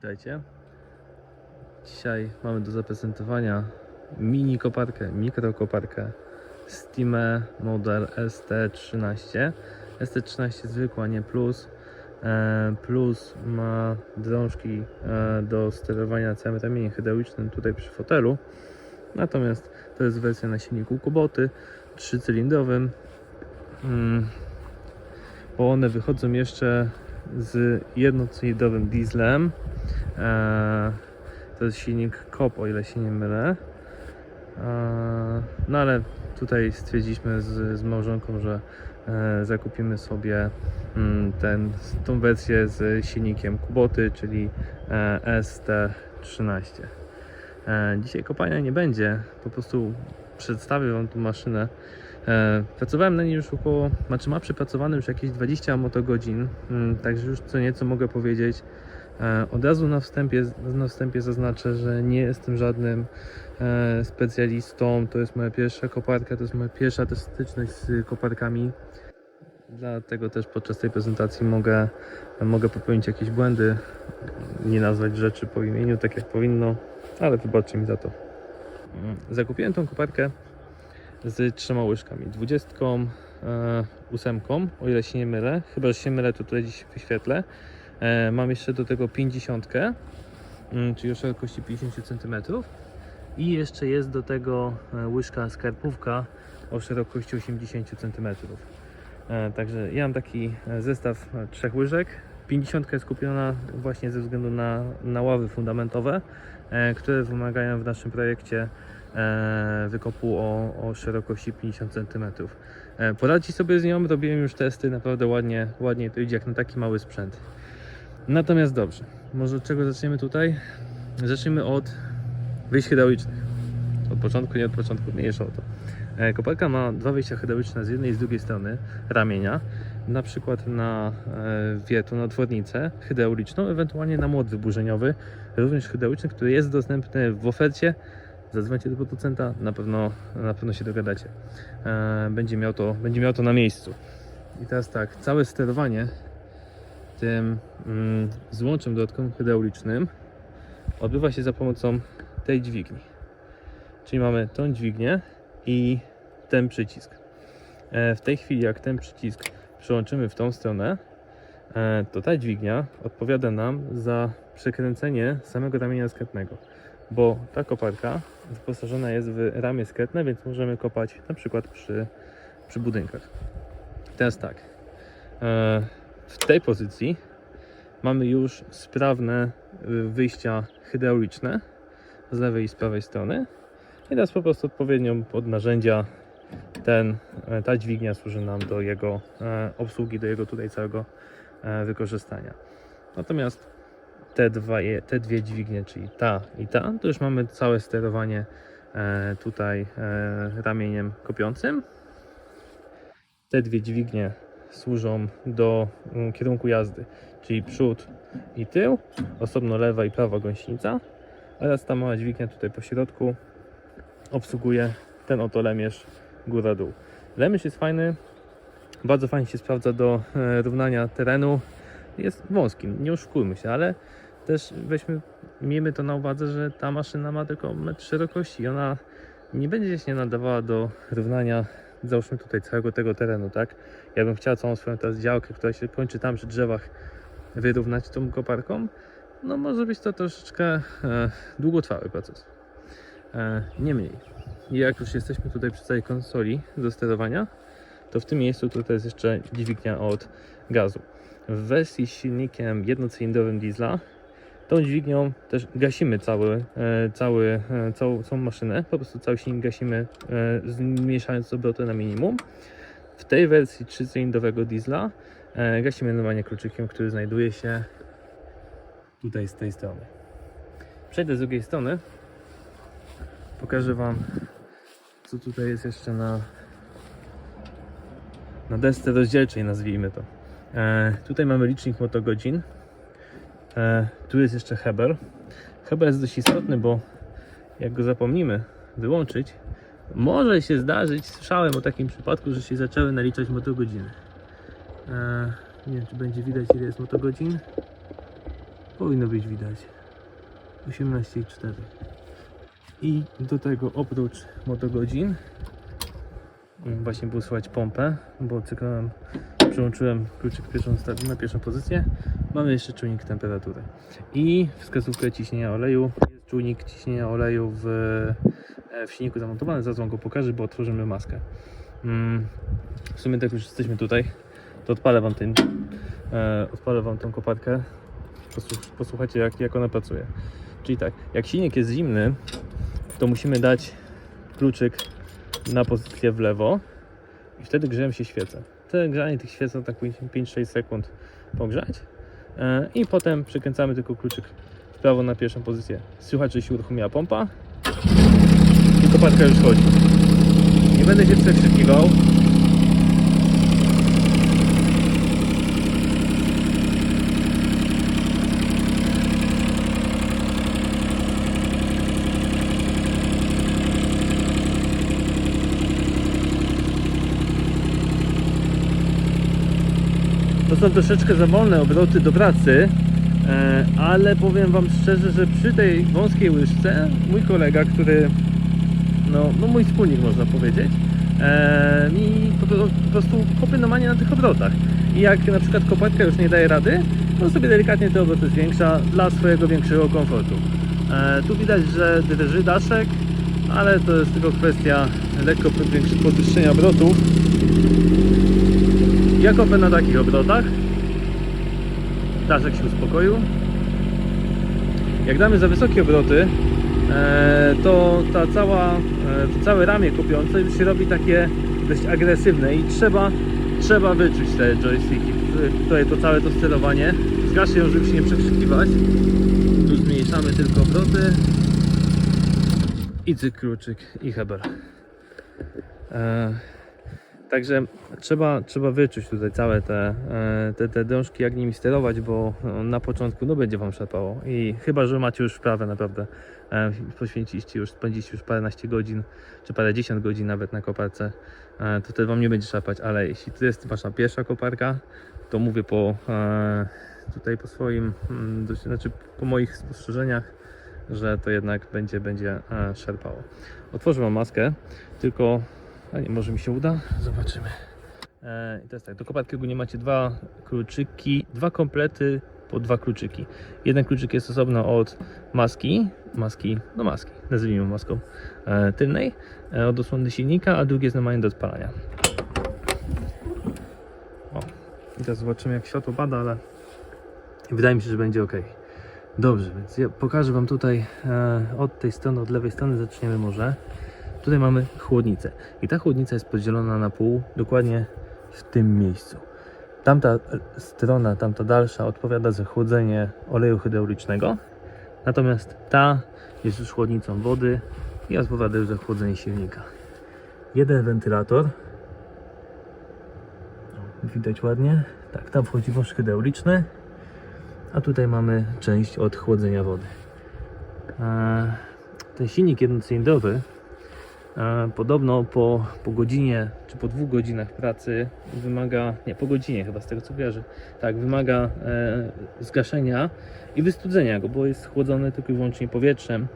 Witajcie. Dzisiaj mamy do zaprezentowania mini koparkę, mikrokoparkę Steam model ST13. ST13 zwykła, nie plus. E, Plus ma drążki e, do sterowania całym ramieniem hydraulicznym tutaj przy fotelu. Natomiast to jest wersja na silniku Kuboty trzycylindrowym. Mm, bo one wychodzą jeszcze z jednocylindrowym dieslem. Eee, to jest silnik KOP, o ile się nie mylę. Eee, no ale tutaj stwierdziliśmy z, z małżonką, że e, zakupimy sobie mm, ten, tą wersję z silnikiem Kuboty, czyli e, ST13. E, dzisiaj kopania nie będzie, po prostu przedstawię Wam tą maszynę. E, pracowałem na niej już około, znaczy ma przepracowane już jakieś 20 motogodzin, mm, także już co nieco mogę powiedzieć. E, od razu na wstępie, na wstępie zaznaczę, że nie jestem żadnym e, specjalistą. To jest moja pierwsza koparka, to jest moja pierwsza też styczność z koparkami. Dlatego też podczas tej prezentacji mogę, mogę popełnić jakieś błędy, nie nazwać rzeczy po imieniu tak jak powinno, ale wybaczcie mi za to. Zakupiłem tą koparkę z trzema łyżkami. Dwudziestką, e, ósemką, o ile się nie mylę. Chyba, że się mylę, to tutaj dziś wyświetlę. E, mam jeszcze do tego 50, mm, czyli o szerokości 50 cm. I jeszcze jest do tego e, łyżka skarpówka o szerokości 80 cm. E, także ja mam taki zestaw trzech łyżek. 50 jest kupiona właśnie ze względu na, na ławy fundamentowe, które wymagają w naszym projekcie wykopu o, o szerokości 50 cm. Poradzić sobie z nią, robiłem już testy, naprawdę ładnie, ładnie to idzie jak na taki mały sprzęt. Natomiast dobrze, może od czego zaczniemy tutaj? Zacznijmy od wyjść hydraulicznych. Od początku, nie od początku, mniejsza o to. E, Koparka ma dwa wyjścia hydrauliczne z jednej i z drugiej strony ramienia, na przykład na e, wietu, na otwornicę hydrauliczną, ewentualnie na młot wyburzeniowy, również hydrauliczny, który jest dostępny w ofercie. Zadzwońcie do producenta, na pewno, na pewno się dogadacie. E, Będzie miał, to, będzie miał to na miejscu. I teraz tak, całe sterowanie tym mm, złączem dodatkowym hydraulicznym odbywa się za pomocą tej dźwigni. Czyli mamy tą dźwignię i ten przycisk. E, W tej chwili, jak ten przycisk przełączymy w tą stronę, e, to ta dźwignia odpowiada nam za przekręcenie samego ramienia skrętnego, bo ta koparka wyposażona jest w ramię skrętne, więc możemy kopać na przykład przy, przy budynkach. Teraz tak, e, w tej pozycji mamy już sprawne y, wyjścia hydrauliczne z lewej i z prawej strony. I teraz po prostu odpowiednią pod narzędzia ten, e, ta dźwignia służy nam do jego e, obsługi, do jego tutaj całego e, wykorzystania. Natomiast te, dwa, te dwie dźwignie, czyli ta i ta, to już mamy całe sterowanie tutaj ramieniem kopiącym. Te dwie dźwignie służą do mm, kierunku jazdy, czyli przód i tył, osobno lewa i prawa gąsienica oraz ta mała dźwignia tutaj po środku obsługuje ten oto lemierz góra-dół. Lemierz jest fajny, bardzo fajnie się sprawdza do e, równania terenu. Jest wąski, nie oszukujmy się, ale też weźmy, miejmy to na uwadze, że ta maszyna ma tylko metr szerokości i ona nie będzie się nadawała do równania załóżmy tutaj całego tego terenu, tak? Ja bym chciał całą swoją teraz działkę, która się kończy tam przy drzewach, wyrównać tą koparką. No może być to troszeczkę e, długotrwały proces. E, niemniej, jak już jesteśmy tutaj przy całej konsoli do sterowania, to w tym miejscu tutaj jest jeszcze dźwignia od gazu. W wersji z silnikiem jednocylindrowym diesla tą dźwignią też gasimy cały, e, cały, e, całą, całą maszynę, po prostu cały silnik gasimy, e, zmniejszając obroty na minimum. W tej wersji trzycylindrowego diesla gasimy normalnie kluczykiem, który znajduje się tutaj z tej strony. Przejdę z drugiej strony. Pokażę Wam, co tutaj jest jeszcze na, na desce rozdzielczej, nazwijmy to. E, tutaj mamy licznik motogodzin. E, tu jest jeszcze Heber. Heber jest dość istotny, bo jak go zapomnimy wyłączyć, może się zdarzyć, słyszałem o takim przypadku, że się zaczęły naliczać motogodziny. E, nie wiem, czy będzie widać ile jest motogodzin. Powinno być widać. 18,4. I do tego oprócz motogodzin mm, właśnie było słychać pompę, bo cyklałem, przełączyłem kluczyk pierwszą na pierwszą pozycję. Mamy jeszcze czujnik temperatury i wskazówkę ciśnienia oleju. Jest czujnik ciśnienia oleju w, e, w silniku zamontowany. Zaraz wam go pokażę, bo otworzymy maskę. Mm, w sumie tak już jesteśmy tutaj, to odpalę wam ten, e, odpalę wam tą koparkę. Posłuch, posłuchajcie jak, jak ona pracuje. Czyli tak, jak silnik jest zimny, to musimy dać kluczyk na pozycję w lewo i wtedy grzeją się świece. Te grzanie tych świec tak powinniśmy 5-6 sekund pogrzać i potem przekręcamy tylko kluczyk w prawo na pierwszą pozycję. Słychać, że się uruchomiła pompa i koparka już chodzi. Nie będę się przekrzykiwał. To są troszeczkę za wolne obroty do pracy, e, ale powiem Wam szczerze, że przy tej wąskiej łyżce mój kolega, który, no, no mój wspólnik można powiedzieć, e, mi po, pro- po prostu kopie normalnie na tych obrotach. I jak na przykład koparka już nie daje rady, to sobie delikatnie te obroty zwiększa dla swojego większego komfortu. E, tu widać, że drży daszek, ale to jest tylko kwestia lekko podwyższenia obrotów. Ja na takich obrotach. Daszek się uspokoił. Jak damy za wysokie obroty, e, to ta cała, e, całe ramię kopiące już się robi takie dość agresywne i trzeba, trzeba wyczuć te joysticki, tutaj to całe to sterowanie. Zgaszę ją, żeby się nie przekrzykiwać. Tu zmniejszamy tylko obroty. I cyk kluczyk i heber. E, Także trzeba, trzeba wyczuć tutaj całe te, e, te, te drążki, jak nimi sterować, bo no, na początku no, będzie Wam szarpało. I chyba, że macie już wprawę naprawdę, e, poświęciliście już, spędziliście już paręnaście godzin, czy parędziesiąt godzin nawet na koparce, e, to wtedy Wam nie będzie szarpać, ale jeśli to jest Wasza pierwsza koparka, to mówię po e, tutaj po swoim, mm, znaczy po moich spostrzeżeniach, że to jednak będzie, będzie e, szarpało. Otworzę Wam maskę, tylko a nie, może mi się uda? Zobaczymy. E, I teraz tak, do koparki ogólnie macie dwa kluczyki, dwa komplety po dwa kluczyki. Jeden kluczyk jest osobno od maski, maski, no maski, nazwijmy maską e, tylnej, e, od osłony silnika, a drugi jest normalnie do odpalania. O, i teraz zobaczymy jak światło pada, ale wydaje mi się, że będzie ok. Dobrze, więc ja pokażę Wam tutaj e, od tej strony, od lewej strony zaczniemy może. Tutaj mamy chłodnicę i ta chłodnica jest podzielona na pół dokładnie w tym miejscu. Tamta strona, tamta dalsza odpowiada za chłodzenie oleju hydraulicznego, natomiast ta jest już chłodnicą wody i odpowiada już za chłodzenie silnika. Jeden wentylator, widać ładnie, tak, tam wchodzi wąż hydrauliczny, a tutaj mamy część od chłodzenia wody. E, Ten silnik jednocylindrowy Podobno po, po godzinie czy po dwóch godzinach pracy wymaga, nie po godzinie chyba z tego co kojarzę, tak, wymaga e, zgaszenia i wystudzenia go, bo jest chłodzony tylko i wyłącznie powietrzem.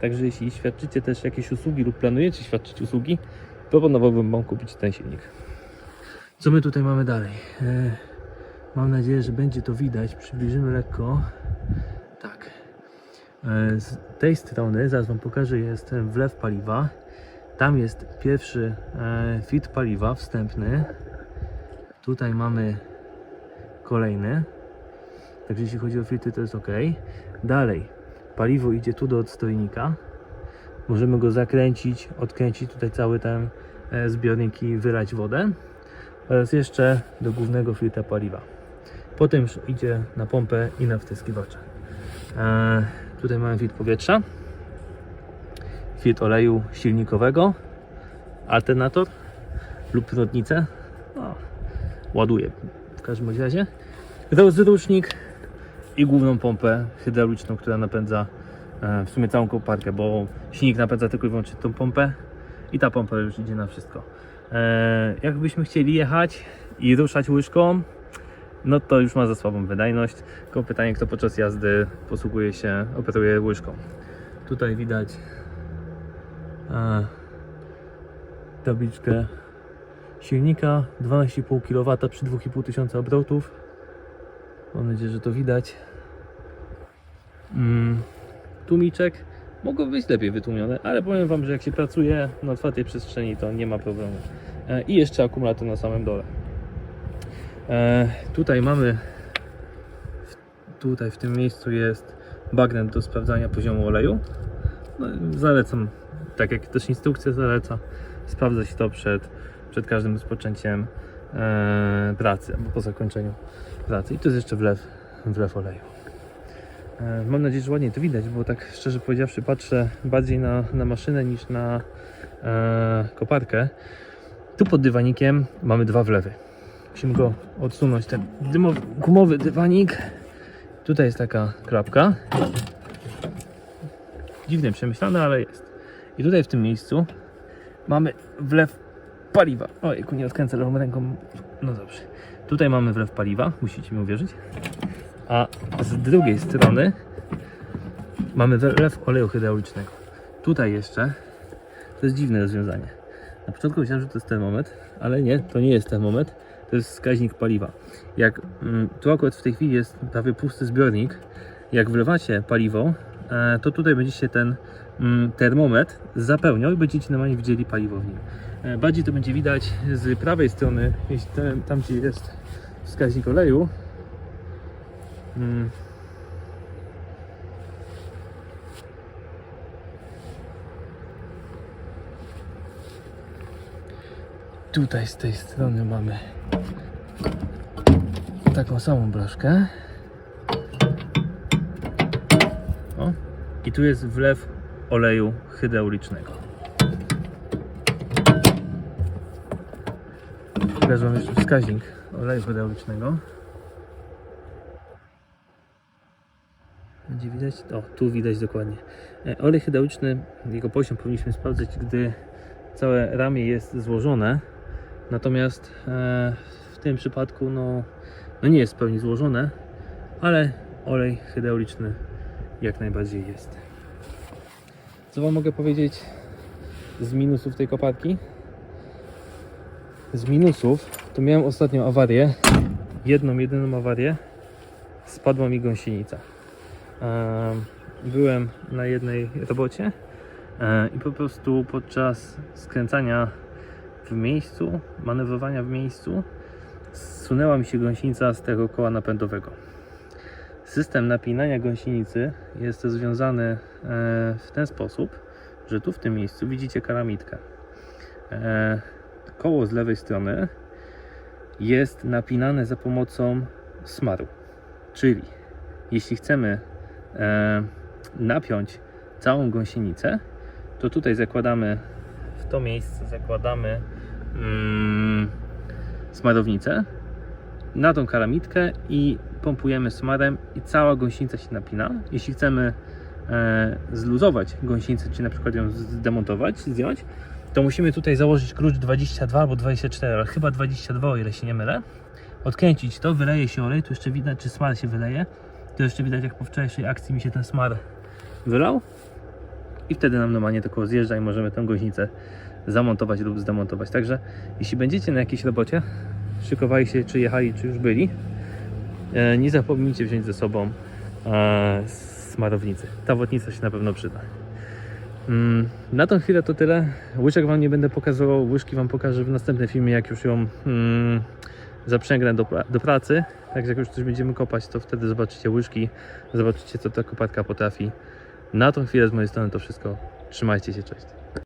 Także jeśli świadczycie też jakieś usługi lub planujecie świadczyć usługi, proponowałbym Wam kupić ten silnik. Co my tutaj mamy dalej? E, mam nadzieję, że będzie to widać. Przybliżymy lekko. Tak. E, z tej strony, zaraz Wam pokażę, jest wlew paliwa. Tam jest pierwszy e, fit paliwa wstępny. Tutaj mamy kolejny. Także jeśli chodzi o filtry, to jest ok. Dalej, paliwo idzie tu do odstojnika. Możemy go zakręcić, odkręcić tutaj cały ten e, zbiornik i wylać wodę. Oraz jeszcze do głównego filtra paliwa. Potem już idzie na pompę i na wtyskiwacze. E, tutaj mamy filtr powietrza filtr oleju silnikowego, alternator lub prądnicę. No, ładuje w każdym razie. Rozrusznik i główną pompę hydrauliczną, która napędza e, w sumie całą koparkę, bo silnik napędza tylko i wyłącznie tą pompę i ta pompa już idzie na wszystko. E, jakbyśmy chcieli jechać i ruszać łyżką, no to już ma za słabą wydajność. Tylko pytanie, kto podczas jazdy posługuje się, operuje łyżką. Tutaj widać tabliczkę silnika 12,5 kW przy 2,5 tysiąca obrotów. Mam nadzieję, że to widać. Mm, tłumiczek mogą być lepiej wytłumione, ale powiem Wam, że jak się pracuje na otwartej przestrzeni, to nie ma problemu. E, I jeszcze akumulator na samym dole. E, tutaj mamy, tutaj w tym miejscu jest bagnet do sprawdzania poziomu oleju. No, zalecam, tak jak też instrukcja zaleca, sprawdzać to przed, przed każdym rozpoczęciem e, pracy albo po zakończeniu pracy. I to jest jeszcze wlew, wlew oleju. E, Mam nadzieję, że ładnie to widać, bo tak szczerze powiedziawszy patrzę bardziej na, na maszynę niż na e, koparkę. Tu pod dywanikiem mamy dwa wlewy. Musimy go odsunąć, ten dymowy, gumowy dywanik. Tutaj jest taka klapka. Dziwnie przemyślane, ale jest. Tutaj w tym miejscu mamy wlew paliwa. Ojku, nie odkręcę lewą ręką. No dobrze. Tutaj mamy wlew paliwa, musicie mi uwierzyć. A z drugiej strony mamy wlew oleju hydraulicznego. Tutaj jeszcze to jest dziwne rozwiązanie. Na początku myślałem, że to jest termometr, ale nie, to nie jest termometr, to jest wskaźnik paliwa. Jak mm, tu akurat w tej chwili jest prawie pusty zbiornik, jak wlewacie paliwo, e, to tutaj będzie się ten termometr zapełniał i będziecie normalnie widzieli paliwo w nim. E, bardziej to będzie widać z prawej strony, jeśli ten, tam gdzie jest wskaźnik oleju. Mm, Tutaj z tej strony mamy taką samą blaszkę. O. I tu jest wlew oleju hydraulicznego. Pokażę Wam jeszcze wskaźnik oleju hydraulicznego. Będzie widać? O, tu widać dokładnie. E, Olej hydrauliczny, jego poziom powinniśmy sprawdzać, gdy całe ramię jest złożone. Natomiast e, w tym przypadku no, no nie jest w pełni złożone, ale olej hydrauliczny jak najbardziej jest. Co Wam mogę powiedzieć z minusów tej koparki? Z minusów to miałem ostatnią awarię, jedną, jedyną awarię. Spadła mi gąsienica. Em, Byłem na jednej robocie i po prostu podczas skręcania w miejscu, manewrowania w miejscu, zsunęła mi się gąsienica z tego koła napędowego. System napinania gąsienicy jest związany e, w ten sposób, że tu w tym miejscu widzicie kalamitkę. E, Koło z lewej strony jest napinane za pomocą smaru. Czyli jeśli chcemy e, napiąć całą gąsienicę, to tutaj zakładamy w to miejsce zakładamy mm, smarownicę na tą kalamitkę i pompujemy smarem i cała gąsienica się napina. Jeśli chcemy e, zluzować gąsienicę, czy na przykład ją zdemontować, zdjąć, to musimy tutaj założyć klucz 22 albo 24, ale chyba 22, o ile się nie mylę. Odkręcić to, wyleje się olej, tu jeszcze widać, czy smar się wyleje. Tu jeszcze widać, jak po wczorajszej akcji mi się ten smar wylał. I wtedy nam normalnie tylko zjeżdża i możemy tę goźnicę zamontować lub zdemontować. Także jeśli będziecie na jakiejś robocie, szykowali się, czy jechali, czy już byli, e, nie zapomnijcie wziąć ze sobą e, smarownicy. Ta wodnica się na pewno przyda. Mm, Na tą chwilę to tyle. Łyżek Wam nie będę pokazywał, łyżki Wam pokażę w następnym filmie, jak już ją mm, zaprzęgnę do, do pracy. Także jak już coś będziemy kopać, to wtedy zobaczycie łyżki, zobaczycie co ta koparka potrafi. Na tą chwilę z mojej strony to wszystko. Trzymajcie się, cześć.